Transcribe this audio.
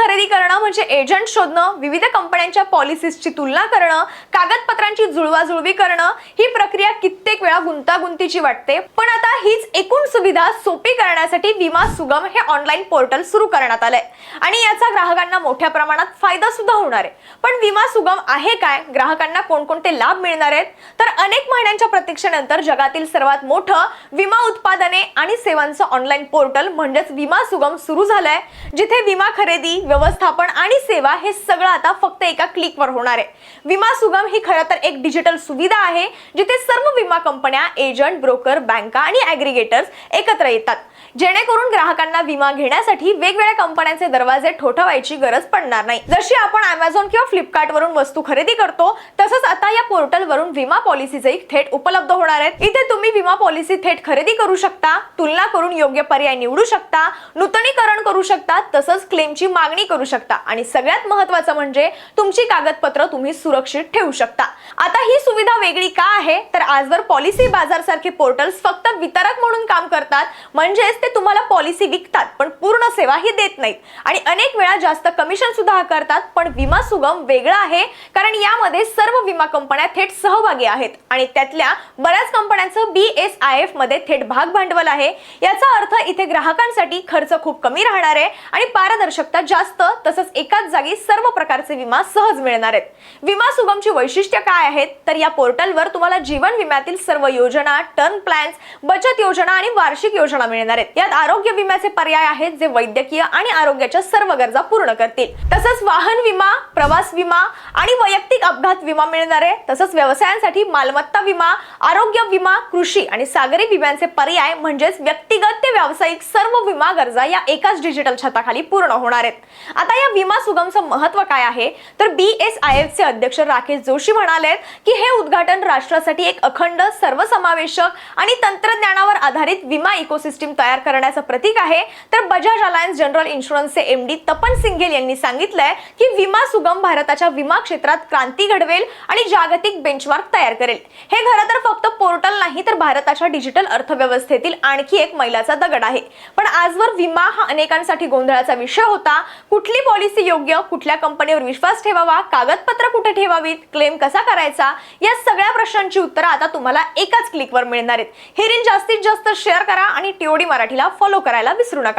खरेदी करणं म्हणजे एजंट शोधणं विविध कंपन्यांच्या पॉलिसीजची तुलना करणं कागदपत्रांची जुळवाजुळवी करणं ही प्रक्रिया कित्येक वेळा गुंतागुंतीची वाटते. पण आता हीच एकूण सुविधा सोपी करण्यासाठी विमा सुगम हे ऑनलाईन पोर्टल सुरू करण्यात आलंय. आणि याचा ग्राहकांना मोठ्या प्रमाणात फायदा सुद्धा होणार आहे. पण विमा सुगम आहे काय? ग्राहकांना कोणकोणते लाभ मिळणार आहेत? तर अनेक महिन्यांच्या प्रतीक्षेनंतर जगातील सर्वात मोठं विमा उत्पादने आणि सेवांचं ऑनलाईन पोर्टल म्हणजेच विमा सुगम सुरू झालंय जिथे विमा खरेदी व्यवस्थापन आणि सेवा हे सगळं आता फक्त एका क्लिकवर होणार आहे. विमा सुगम ही खरं तर एक डिजिटल सुविधा आहे जिथे सर्व विमा कंपन्या एजंट ब्रोकर बँका आणि ॲग्रिगेटर्स एकत्र येतात. जेणेकरून ग्राहकांना विमा घेण्यासाठी वेगवेगळ्या कंपन्यांचे दरवाजे ठोठवायची गरज पडणार नाही. जशी आपण अमेझॉन किंवा फ्लिपकार्ट वरून वस्तू खरेदी करतो तसंच आता या पोर्टल वरून विमा पॉलिसीचे थेट उपलब्ध होणार आहेत इथे तुम्ही विमा पॉलिसी थेट खरेदी करू शकता तुलना करून योग्य पर्याय निवडू शकता नूतनीकरण करू शकता तसंच क्लेमची मागणी करू शकता. आणि सगळ्यात महत्वाचं म्हणजे तुमची कागदपत्र तुम्ही सुरक्षित ठेवू शकता. आता ही सुविधा वेगळी का आहे? तर आजवर पॉलिसी बाजार सारखे पोर्टल्स फक्त वितरक म्हणून काम करतात. म्हणजेच ते तुम्हाला पॉलिसी विकतात पण पूर्ण सेवा ही देत नाहीत. आणि अनेक वेळा जास्त कमिशन सुद्धा आकारतात पण विमा सुगम वेगळा आहे कारण यामध्ये सर्व विमा कंपन्या थेट सहभागी आहेत. आणि त्यातल्या बऱ्याच कंपन्यांचं बी एस आय एफमध्ये थेट भाग भांडवल आहे. याचा अर्थ इथे ग्राहकांसाठी खर्च खूप कमी राहणार आहे आणि पारदर्शकता जास्त तसंच एकाच जागी सर्व प्रकारचे विमा सहज मिळणार आहेत. विमा सुगमची वैशिष्ट्य काय आहेत? तर या पोर्टलवर तुम्हाला जीवन विम्यातील सर्व योजना टर्म प्लॅन्स बचत योजना आणि वार्षिक योजना मिळणार आहेत. यात आरोग्य विम्याचे पर्याय आहेत जे वैद्यकीय आणि आरोग्याच्या सर्व गरजा पूर्ण करतील. तसंच वाहन विमा प्रवास विमा आणि वैयक्तिक अपघात विमा मिळणार आहे. तसंच व्यवसायांसाठी मालमत्ता विमा आरोग्य विमा कृषी आणि सागरी विम्यांचे पर्याय म्हणजेच व्यक्तिगत ते व्यावसायिक सर्व विमा गरजा या एकाच डिजिटल छताखाली पूर्ण होणार आहेत. आता या विमा सुगमचं महत्त्व काय आहे? तर बी एस आय एफ चे अध्यक्ष राकेश जोशी म्हणाले की हे उद्घाटन राष्ट्रासाठी एक अखंड सर्वसमावेशक आणि तंत्रज्ञानावर आधारित विमा इकोसिस्टीम तयार करण्याचं प्रतीक आहे. तर बजाज अलायन्स जनरल इन्शुरन्सचे एमडी तपन सिंघेल यांनी सांगितलंय की विमा सुगम भारताच्या विमा क्षेत्रात क्रांती घडवेल आणि जागतिक बेंचमार्क तयार करेल. हे खरं तर फक्त पोर्टल नाही तर भारताच्या डिजिटल अर्थव्यवस्थेतील आणखी एक मैलाचा दगड आहे. पण आजवर विमा हा अनेकांसाठी गोंधळाचा विषय होता. कुठली पॉलिसी योग्य कुठल्या कंपनीवर विश्वास ठेवावा कागदपत्र कुठे ठेवावीत क्लेम कसा करायचा या सगळ्या प्रश्नांची उत्तरं आता तुम्हाला एकाच क्लिकवर मिळणार आहेत. हे रील जास्तीत जास्त शेअर करा आणि टीओडी मराठीला फॉलो करायला विसरू नका.